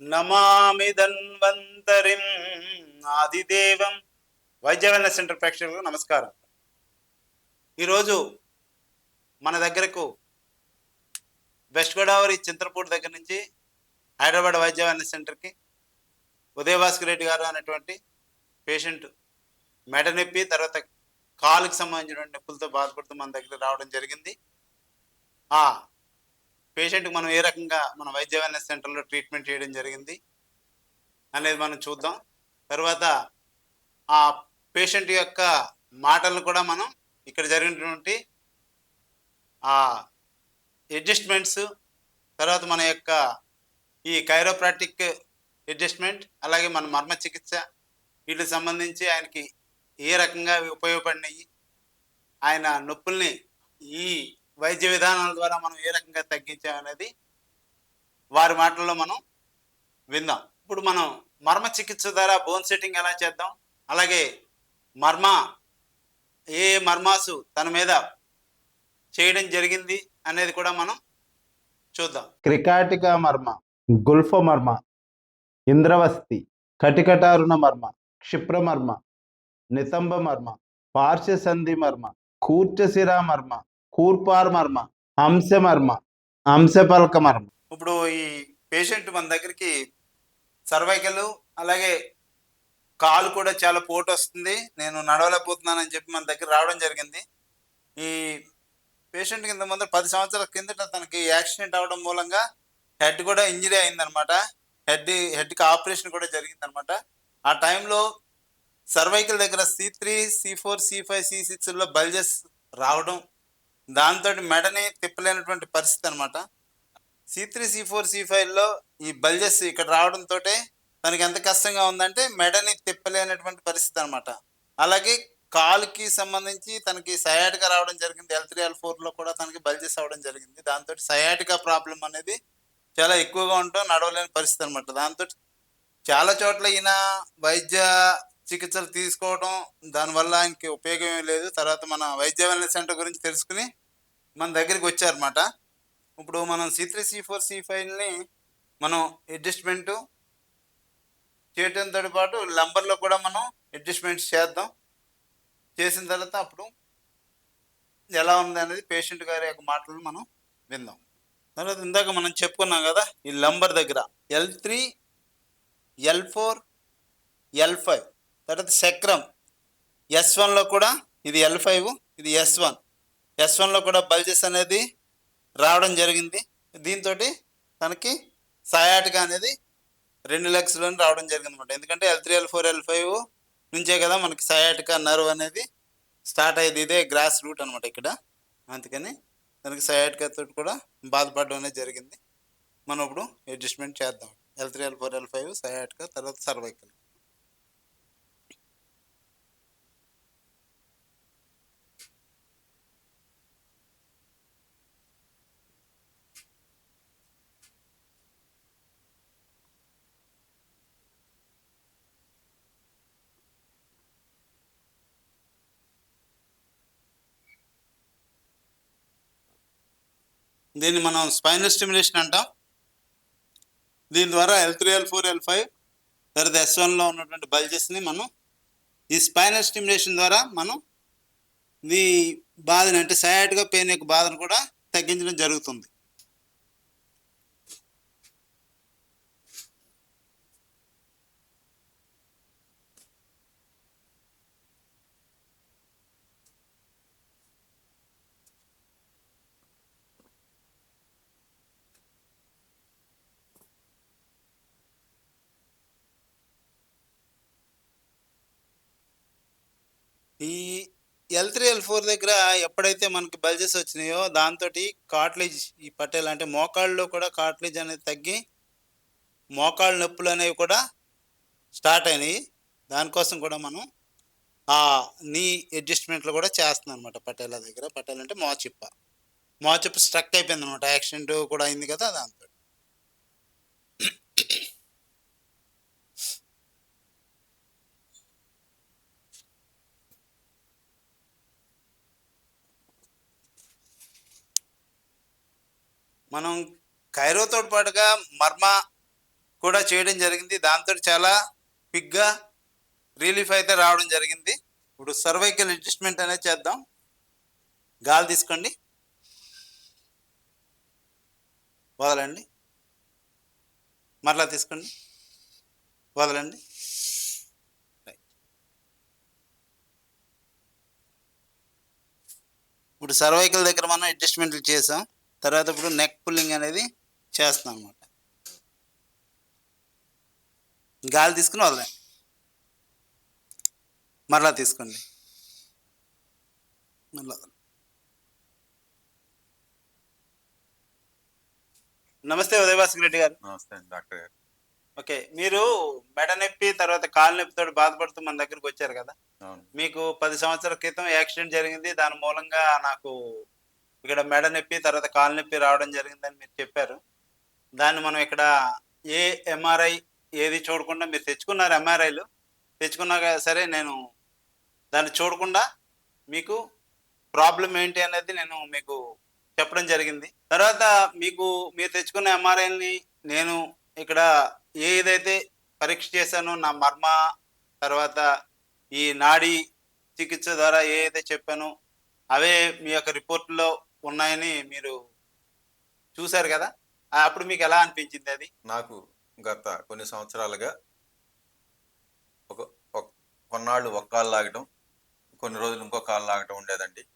నమామి ధన్వంతరిం ఆదిదేవం వైద్య wellness centre ప్రేక్షకులకు నమస్కారం. ఈరోజు మన దగ్గరకు వెస్ట్ గోదావరి చింతలపూడి దగ్గర నుంచి హైదరాబాద్ వైద్య వెల్నెస్ సెంటర్కి ఉదయభాస్కర్ రెడ్డి గారు అనేటువంటి పేషెంట్ మెడ నొప్పి తర్వాత కాలుకి సంబంధించినటువంటి నొప్పులతో బాధపడుతూ మన దగ్గర రావడం జరిగింది. ఆ పేషెంట్కి మనం ఏ రకంగా మన వైద్య వెల్నెస్ సెంటర్లో ట్రీట్మెంట్ చేయడం జరిగింది అనేది మనం చూద్దాం. తర్వాత ఆ పేషెంట్ యొక్క మాటలను కూడా మనం ఇక్కడ జరిగినటువంటి ఆ అడ్జస్ట్మెంట్స్ తర్వాత మన యొక్క ఈ కైరోప్రాటిక్ అడ్జస్ట్మెంట్ అలాగే మన మర్మ చికిత్స వీటికి సంబంధించి ఆయనకి ఏ రకంగా ఉపయోగపడినాయి ఆయన నొప్పుల్ని ఈ వైద్య విధానాల ద్వారా మనం ఏ రకంగా తగ్గించామనేది వారి మాటల్లో మనం విందాం ఇప్పుడు మనం మర్మ చికిత్స ద్వారా బోన్ సెట్టింగ్ ఎలా చేద్దాం? అలాగే మర్మ ఏ మర్మాసు తన మీద చేయడం జరిగింది అనేది కూడా మనం చూద్దాం. క్రికాటిక మర్మ గుల్ఫ మర్మ ఇంద్రవస్తి కటికటారుణ మర్మ క్షిప్ర మర్మ నితంబ మర్మ పార్శ్వసంధి మర్మ కూర్చశిరా మర్మ కూర్పార్ మర్మ హంసమర్మ హంసపల్క మర్మ. ఇప్పుడు ఈ పేషెంట్ మన దగ్గరికి సర్వైకల్ అలాగే కాలు కూడా చాలా పోటు వస్తుంది. నేను నడవలేకపోతున్నానని చెప్పి మన దగ్గర రావడం జరిగింది. ఈ పేషెంట్ కింద ముందు పది సంవత్సరాల కిందట తనకి యాక్సిడెంట్ అవడం మూలంగా హెడ్ కూడా ఇంజరీ అయిందనమాట. హెడ్ హెడ్కి ఆపరేషన్ కూడా జరిగిందనమాట. ఆ టైంలో సర్వైకల్ దగ్గర C three C four C five C సిక్స్లో బల్జెస్ రావడం దాంతో మెడని తిప్పలేనటువంటి పరిస్థితి అనమాట C three C four C ఫైవ్లో ఈ బల్జెస్ ఇక్కడ రావడంతో తనకి ఎంత కష్టంగా ఉందంటే మెడని తిప్పలేనటువంటి పరిస్థితి అనమాట అలాగే కాలుకి సంబంధించి తనకి సయాటికా రావడం జరిగింది. ఎల్ త్రీ ఎల్ ఫోర్లో కూడా తనకి బల్జెస్ అవ్వడం జరిగింది. దాంతో సయాటికా ప్రాబ్లం అనేది చాలా ఎక్కువగా ఉండటం నడవలేని పరిస్థితి అనమాట దాంతో చాలా చోట్ల ఈయన వైద్య చికిత్సలు తీసుకోవడం దానివల్ల ఆయనకి ఉపయోగం ఏం లేదు. తర్వాత మన వైద్య వెల్నెస్ సెంటర్ గురించి తెలుసుకుని మన దగ్గరికి వచ్చారన్నమాట. ఇప్పుడు మనం C three C four C ఫైవ్ని మనం అడ్జస్ట్మెంట్ చేయడంతో పాటు లంబర్లో కూడా మనం అడ్జస్ట్మెంట్స్ చేద్దాం. చేసిన తర్వాత అప్పుడు ఎలా ఉంది అనేది పేషెంట్ గారి యొక్క మాటలను మనం విందాం. తర్వాత ఇందాక మనం చెప్పుకున్నాం కదా ఈ లంబర్ దగ్గర L three L four L five. తర్వాత చక్రం. ఎస్ వన్లో కూడా ఇది ఎల్ ఫైవ్ ఇది ఎస్ వన్ ఎస్ వన్లో కూడా బల్జెస్ అనేది రావడం జరిగింది. దీంతో తనకి సయాటిగా అనేది రెండు లక్షలు రావడం జరిగింది అనమాట ఎందుకంటే L three L four L five నుంచే కదా మనకి సయాటికా నర్వ్ అనేది స్టార్ట్ అయ్యేది. ఇదే గ్రాస్ రూట్ అనమాట ఇక్కడ. అందుకని దానికి సయాటికా కూడా బాధపడడం అనేది జరిగింది. మనం ఇప్పుడు అడ్జస్ట్మెంట్ చేద్దాం. L three L four L five sciatica తర్వాత సర్వైకల్ దీన్ని మనం స్పైనల్ స్టిమ్యులేషన్ అంటాం. దీని ద్వారా L three L four L five తర్వాత ఎస్ వన్లో ఉన్నటువంటి బల్జెస్ని మనం ఈ స్పైనల్ స్టిమ్యులేషన్ ద్వారా మనం ఈ బాధని అంటే సయాట్గా పెయిన్ యొక్క బాధను కూడా తగ్గించడం జరుగుతుంది ఈ ఎల్ త్రీ ఎల్ ఫోర్ దగ్గర ఎప్పుడైతే మనకి బల్జెస్ వచ్చినాయో దాంతో కాట్లేజ్ ఈ పట్టేలు అంటే మోకాళ్ళలో కూడా కాట్లేజ్ అనేది తగ్గి మోకాళ్ళ నొప్పులు అనేవి కూడా స్టార్ట్ అయినాయి. దానికోసం కూడా మనం ఆ నీ అడ్జస్ట్మెంట్లు కూడా చేస్తున్నాం అనమాట పటేల దగ్గర. పటేల్ అంటే మోచిప్ప. మోచిప్ప స్ట్రక్ అయిపోయింది అనమాట యాక్సిడెంట్ కూడా అయింది కదా దాంతో మనం కైరోతో పాటుగా మర్మ కూడా చేయడం జరిగింది. దాంతో చాలా క్విక్గా రిలీఫ్ అయితే రావడం జరిగింది. ఇప్పుడు సర్వైకల్ అడ్జస్ట్మెంట్ అనేది చేద్దాం. గాలి తీసుకోండి. వదలండి. మరలా తీసుకోండి. వదలండి. ఇప్పుడు సర్వైకల్ దగ్గర మనం అడ్జస్ట్మెంట్లు చేసాం. తర్వాత ఇప్పుడు నెక్ పుల్లింగ్ అనేది చేస్తాం అన్నమాట గాలి తీసుకుని వదలండి. మరలా తీసుకోండి. మరలా. నమస్తే ఉదయభాస్కర్ రెడ్డి గారు. నమస్తే డాక్టర్ గారు. ఓకే మీరు మెడ నొప్పి తర్వాత కాలు నొప్పితో బాధపడుతూ మన దగ్గరికి వచ్చారు కదా? మీకు పది సంవత్సరాల క్రితం యాక్సిడెంట్ జరిగింది. దాని మూలంగా నాకు ఇక్కడ మెడ నొప్పి తర్వాత కాలు నొప్పి రావడం జరిగిందని మీరు చెప్పారు. దాన్ని మనం ఇక్కడ ఏ ఎంఆర్ఐ ఏది చూడకుండా మీరు తెచ్చుకున్నారు ఎంఆర్ఐలు తెచ్చుకున్నాక సరే నేను దాన్ని చూడకుండా మీకు ప్రాబ్లం ఏంటి అనేది నేను మీకు చెప్పడం జరిగింది. తర్వాత మీకు మీరు తెచ్చుకున్న ఎంఆర్ఐని నేను ఇక్కడ ఏదైతే పరీక్ష చేశానో నా మర్మ తర్వాత ఈ నాడీ చికిత్స ద్వారా ఏదైతే చెప్పానో అవే మీ యొక్క రిపోర్ట్లో ఉన్నాయని మీరు చూశారు కదా? అప్పుడు మీకు ఎలా అనిపించింది అది? నాకు గత కొన్ని సంవత్సరాలుగా ఒక కొన్నాళ్ళు ఒక కాలు లాగటం కొన్ని రోజులు ఇంకో కాలు లాగటం ఉండేదండి.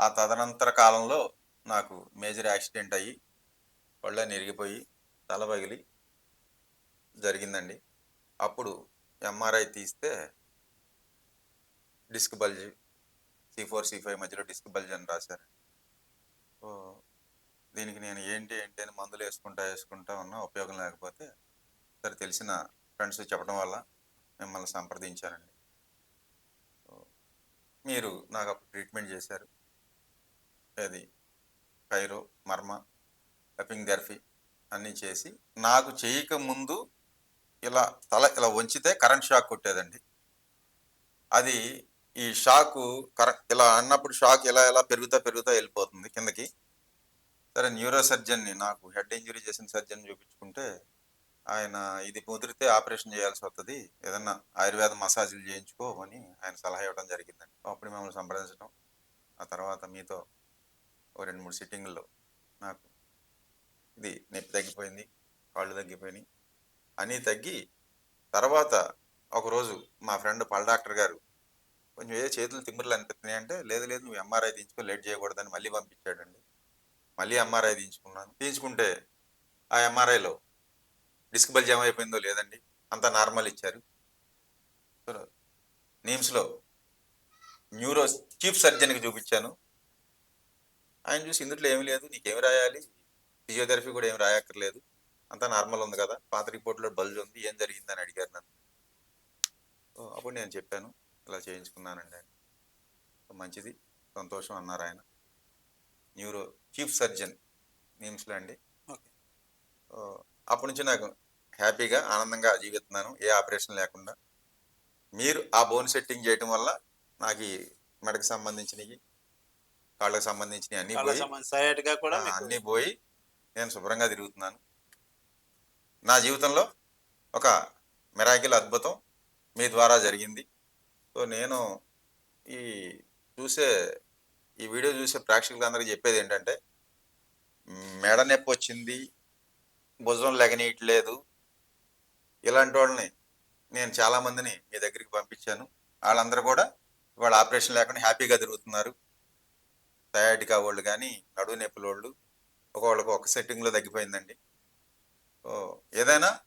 ఆ తదనంతర కాలంలో నాకు మేజర్ యాక్సిడెంట్ అయ్యి ఒళ్ళని నిరిగిపోయి తల పగిలి జరిగిందండి. అప్పుడు ఎంఆర్ఐ తీస్తే disc bulge C four C five మధ్యలో డిస్క్ బల్జ్ అని రాశారు. దీనికి నేను ఏంటి ఏంటి అని మందులు వేసుకుంటా వేసుకుంటా ఉన్నా ఉపయోగం లేకపోతే సరే తెలిసిన ఫ్రెండ్స్ చెప్పడం వల్ల మిమ్మల్ని సంప్రదించానండి. మీరు నాకు అప్పుడు ట్రీట్మెంట్ చేశారు. అది కైరో మర్మ లపింగ్ థెరపీ అన్నీ చేసి నాకు చేయకముందు ఇలా తల ఇలా వంచితే కరెంట్ షాక్ కొట్టేదండి. అది ఈ షాకు కరెక్ట్ ఇలా అన్నప్పుడు షాక్ ఇలా ఇలా పెరుగుతా పెరుగుతా వెళ్ళిపోతుంది కిందకి. సరే న్యూరో సర్జన్ని నాకు హెడ్ ఇంజరీ చేసిన సర్జన్ చూపించుకుంటే ఆయన ఇది ముదిరితే ఆపరేషన్ చేయాల్సి వస్తుంది ఏదన్నా ఆయుర్వేద మసాజులు చేయించుకో అని ఆయన సలహా ఇవ్వడం జరిగిందండి. అప్పుడు మిమ్మల్ని సంప్రదించడం ఆ తర్వాత మీతో ఓ రెండు మూడు సిట్టింగుల్లో నాకు ఇది నొప్పి తగ్గిపోయింది కాళ్ళు తగ్గిపోయినాయి అని తగ్గి తర్వాత ఒకరోజు మా ఫ్రెండ్ పల్ డాక్టర్ గారు కొంచెం ఏ చేతులు తిమ్మిర్లు అనిపిస్తున్నాయి అంటే లేదు లేదు నువ్వు ఎంఆర్ఐ తీయించుకో లేట్ చేయకూడదని మళ్ళీ పంపించాడండి. మళ్ళీ ఎంఆర్ఐ తీయించుకున్నాను తీయించుకుంటే ఆ ఎంఆర్ఐలో డిస్క్ జమ అయిపోయిందో లేదండి అంతా నార్మల్ ఇచ్చారు. సో నీమ్స్లో న్యూరో చీఫ్ సర్జన్కి చూపించాను. ఆయన చూసి ఇందులో ఏమీ లేదు నీకేమి రాయాలి? ఫిజియోథెరపీ కూడా ఏమి రాయక్కర్లేదు. అంతా నార్మల్ ఉంది కదా పాత రిపోర్ట్లో బల్జ్ ఉంది ఏం జరిగిందని అడిగారు నన్ను. సో అప్పుడు నేను చెప్పాను ఇలా చేయించుకున్నానండి ఆయన. మంచిది సంతోషం అన్నారు ఆయన. న్యూరో చీఫ్ సర్జన్ నిమ్స్లో అండి. అప్పటి నుంచి నాకు హ్యాపీగా ఆనందంగా జీవిస్తున్నాను. ఏ ఆపరేషన్ లేకుండా. మీరు ఆ బోన్ సెట్టింగ్ చేయటం వల్ల నాకు ఈ మెడకు సంబంధించినవి కాళ్ళకు సంబంధించినవి అన్నీ పోయి అన్నీ పోయి నేను శుభ్రంగా తిరుగుతున్నాను. నా జీవితంలో ఒక మెరాకిల్ అద్భుతం మీ ద్వారా జరిగింది. సో నేను ఈ చూసే ఈ వీడియో చూసే ప్రేక్షకులందరికీ చెప్పేది ఏంటంటే మెడ నొప్పి వచ్చింది భుజం లెగనీయట్లేదు. ఇలాంటి వాళ్ళని నేను చాలామందిని మీ దగ్గరికి పంపించాను. వాళ్ళందరూ కూడా ఇవాళ ఆపరేషన్ లేకుండా హ్యాపీగా తిరుగుతున్నారు. సయాటికా వాళ్ళు కానీ నడువు నొప్పుల వాళ్ళు ఒకవాళ్ళకు ఒక సెట్టింగ్లో తగ్గిపోయిందండి. ఏదైనా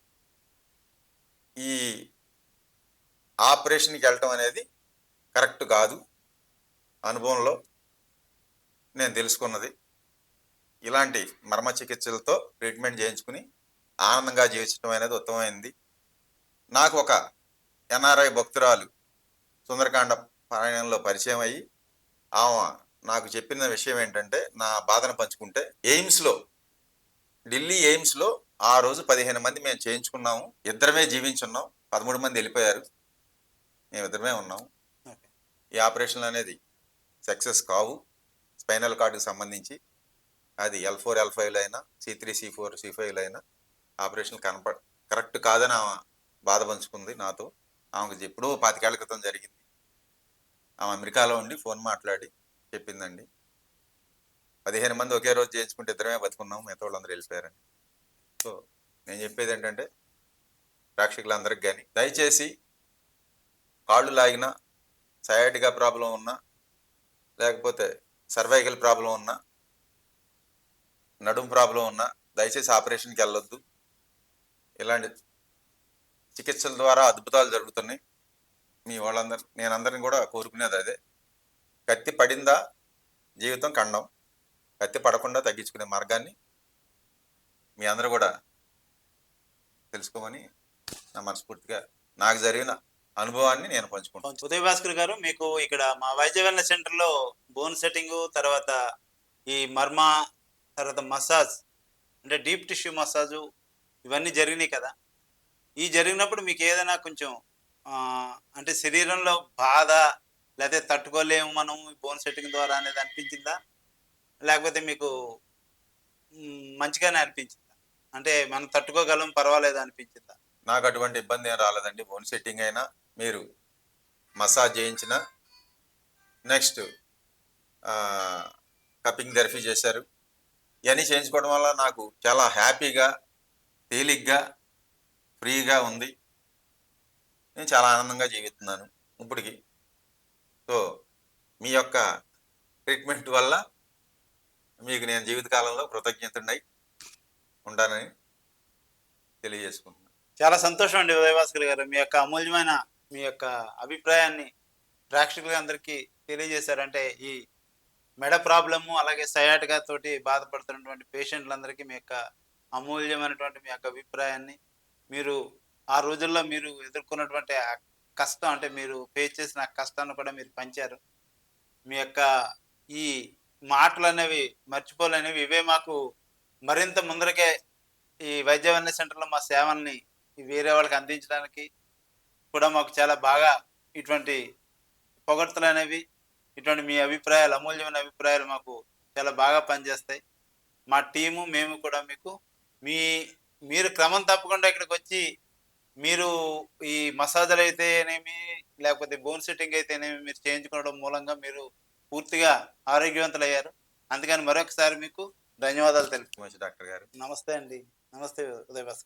ఈ ఆపరేషన్కి వెళ్ళటం అనేది కరెక్ట్ కాదు. అనుభవంలో నేను తెలుసుకున్నది. ఇలాంటి మర్మ చికిత్సలతో ట్రీట్మెంట్ చేయించుకుని ఆనందంగా జీవించడం అనేది ఉత్తమమైంది. నాకు ఒక ఎన్ఆర్ఐ భక్తురాలు సుందరకాండ పారాయణంలో పరిచయం అయ్యి ఆమె నాకు చెప్పిన విషయం ఏంటంటే నా బాధను పంచుకుంటే ఎయిమ్స్లో ఢిల్లీ ఎయిమ్స్లో ఆ రోజు పదిహేను మంది మేము చేయించుకున్నాము. ఇద్దరమే జీవించున్నాం. పదమూడు మంది వెళ్ళిపోయారు. మేము ఇద్దరమే ఉన్నాము ఈ ఆపరేషన్లు అనేది సక్సెస్ కావు. స్పైనల్ కార్డుకి సంబంధించి అది ఎల్ ఫోర్ ఎల్ ఫైవ్లో అయినా C three C four C ఫైవ్లో అయినా ఆపరేషన్ కనప కరెక్ట్ కాదని ఆమె బాధ పంచుకుంది నాతో. ఆమెకు ఎప్పుడో పాతికేళ్ళ క్రితం జరిగింది. ఆమె అమెరికాలో ఉండి ఫోన్ మాట్లాడి చెప్పిందండి. పదిహేను మంది ఒకే రోజు చేయించుకుంటే ఇద్దరమే బతుకున్నాం మిగతా వాళ్ళందరూ వెళ్ళిపోయారండి. సో నేను చెప్పేది ఏంటంటే ప్రేక్షకులందరికి కానీ దయచేసి కాళ్ళు లాగినా సయాటిగా ప్రాబ్లం ఉన్నా లేకపోతే సర్వైకల్ ప్రాబ్లం ఉన్నా నడుము ప్రాబ్లం ఉన్నా దయచేసి ఆపరేషన్కి వెళ్ళొద్దు. ఇలాంటి చికిత్సల ద్వారా అద్భుతాలు జరుగుతున్నాయి. మీ వాళ్ళందరి నేను అందరిని కూడా కోరుకునేది అదే. కత్తి పడిందా? జీవితం ఖండం. కత్తి పడకుండా తగ్గించుకునే మార్గాన్ని మీ అందరూ కూడా తెలుసుకోమని నా మనస్ఫూర్తిగా నాకు జరిగిన అనుభవాన్ని నేను పంచుకుంటాను ఉదయ్ భాస్కర్ గారు మీకు ఇక్కడ మా వైద్య వెల్నెస్ సెంటర్లో బోన్ సెట్టింగ్ తర్వాత ఈ మర్మ తర్వాత మసాజ్ అంటే డీప్ టిష్యూ మసాజు ఇవన్నీ జరిగినాయి కదా. ఈ జరిగినప్పుడు మీకు ఏదైనా కొంచెం అంటే శరీరంలో బాధ లేకపోతే తట్టుకోలేము మనం ఈ బోన్ సెట్టింగ్ ద్వారా అనేది అనిపించిందా? లేకపోతే మీకు మంచిగానే అనిపించిందా? అంటే మనం తట్టుకోగలం పర్వాలేదు అనిపించిందా? నాకు అటువంటి ఇబ్బంది ఏం రాలేదండి. బోన్ సెట్టింగ్ అయినా మీరు మసాజ్ చేయించిన నెక్స్ట్ కప్పింగ్ థెరపీ చేశారు. ఇవన్నీ చేయించుకోవడం వల్ల నాకు చాలా హ్యాపీగా తేలిగ్గా ఫ్రీగా ఉంది. నేను చాలా ఆనందంగా జీవిస్తున్నాను ఇప్పటికి. సో మీ యొక్క ట్రీట్మెంట్ వల్ల మీకు నేను జీవితకాలంలో కృతజ్ఞతనై ఉంటానని తెలియజేసుకుంటున్నాను. చాలా సంతోషం అండి ఉదయభాస్కర్ గారు. మీ యొక్క అమూల్యమైన మీ యొక్క అభిప్రాయాన్ని ప్రేక్షకులందరికీ తెలియజేశారంటే ఈ మెడ ప్రాబ్లము అలాగే సయాటిగా తోటి బాధపడుతున్నటువంటి పేషెంట్లందరికీ మీ యొక్క అమూల్యమైనటువంటి మీ యొక్క అభిప్రాయాన్ని మీరు ఆ రోజుల్లో మీరు ఎదుర్కొన్నటువంటి ఆ కష్టం అంటే మీరు ఫేస్ చేసిన ఆ కష్టాన్ని కూడా మీరు పంచారు. మీ యొక్క ఈ మాటలు అనేవి మర్చిపోలేనివి. ఇవే మాకు మరింత ముందరకే ఈ వైద్య వన్య సెంటర్లో మా సేవల్ని వేరే వాళ్ళకి అందించడానికి కూడా మాకు చాలా బాగా ఇటువంటి పొగడ్తలు అనేవి ఇటువంటి మీ అభిప్రాయాలు అమూల్యమైన అభిప్రాయాలు మాకు చాలా బాగా పనిచేస్తాయి. మా టీము మేము కూడా మీకు మీ మీరు క్రమం తప్పకుండా ఇక్కడికి వచ్చి మీరు ఈ మసాజులు అయితేనేమి లేకపోతే బోన్ సెట్టింగ్ అయితేనేమి మీరు చేయించుకోవడం మూలంగా మీరు పూర్తిగా ఆరోగ్యవంతులు అయ్యారు అందుకని మరొకసారి మీకు ధన్యవాదాలు తెలుపు డాక్టర్ గారు. నమస్తే అండి. నమస్తే ఉదయ్ భాస్కర్